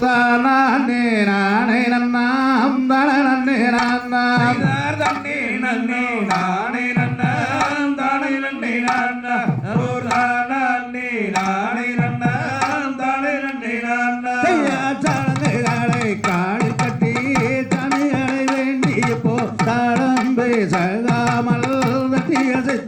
நானே நானே நன்னாம் தானே நானாம் தன்னே நன்னே நானே நன்னாம் தானே நன்னே நானா ஓர் தானே நானே நன்னாம் தானே நன்னே நானா ஐயா சாணை காலை காளி கட்டி தனியடை வேண்டிய போ. தாடம்பை சகாமல் தட்டியசை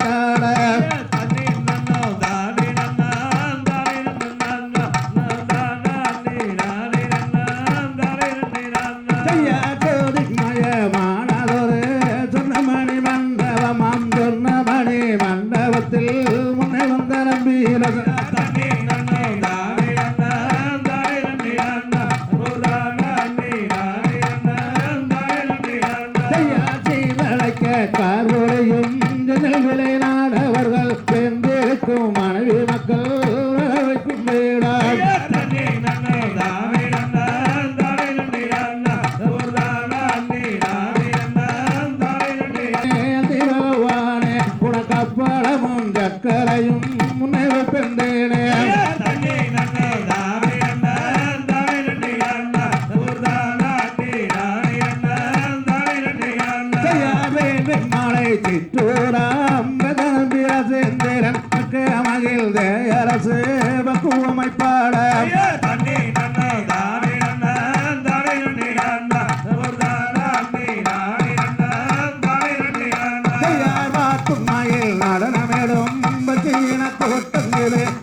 மணக்கும் மனைவி மக்கள் கும்பேடா உனக்கப்படமும் சக்கரையும் சிற்றூராம் மகிழ்ந்த அரசு பக்குவமை பாட நடனமேடும். பக்தியின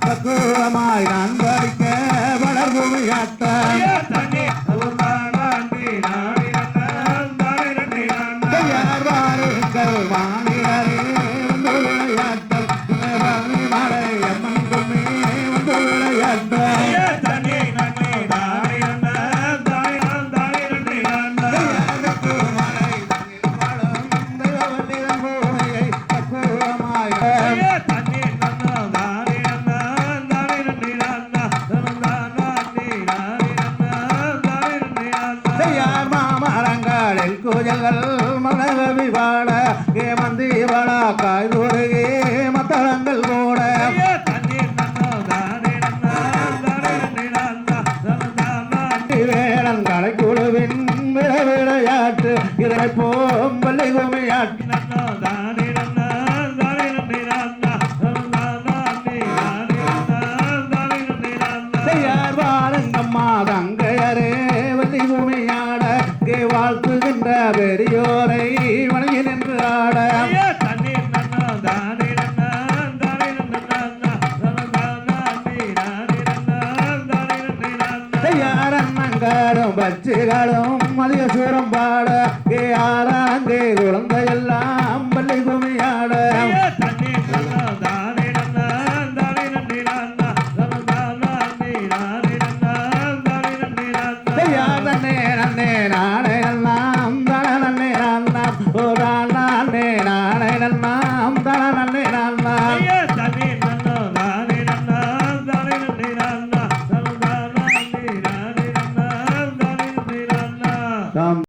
பக்குவமாய் நான் குஜங்கள் மனவி வாழ ஏமந்தி வாழா காய்கொருகே மத்தளங்கள் கூட வேளன் கலைக்குழுவின் விளையாட்டு இதனை போம்பள்ளி குமியாட்டு பூமியாட வாழ்த்துகின்ற பெரியோரை வணங்கி நின்று ஆட. அரண்மங்காரும் பச்சுகளும் மதிய சூரம் பாட ஆறாங்கே குழந்தையெல்லாம்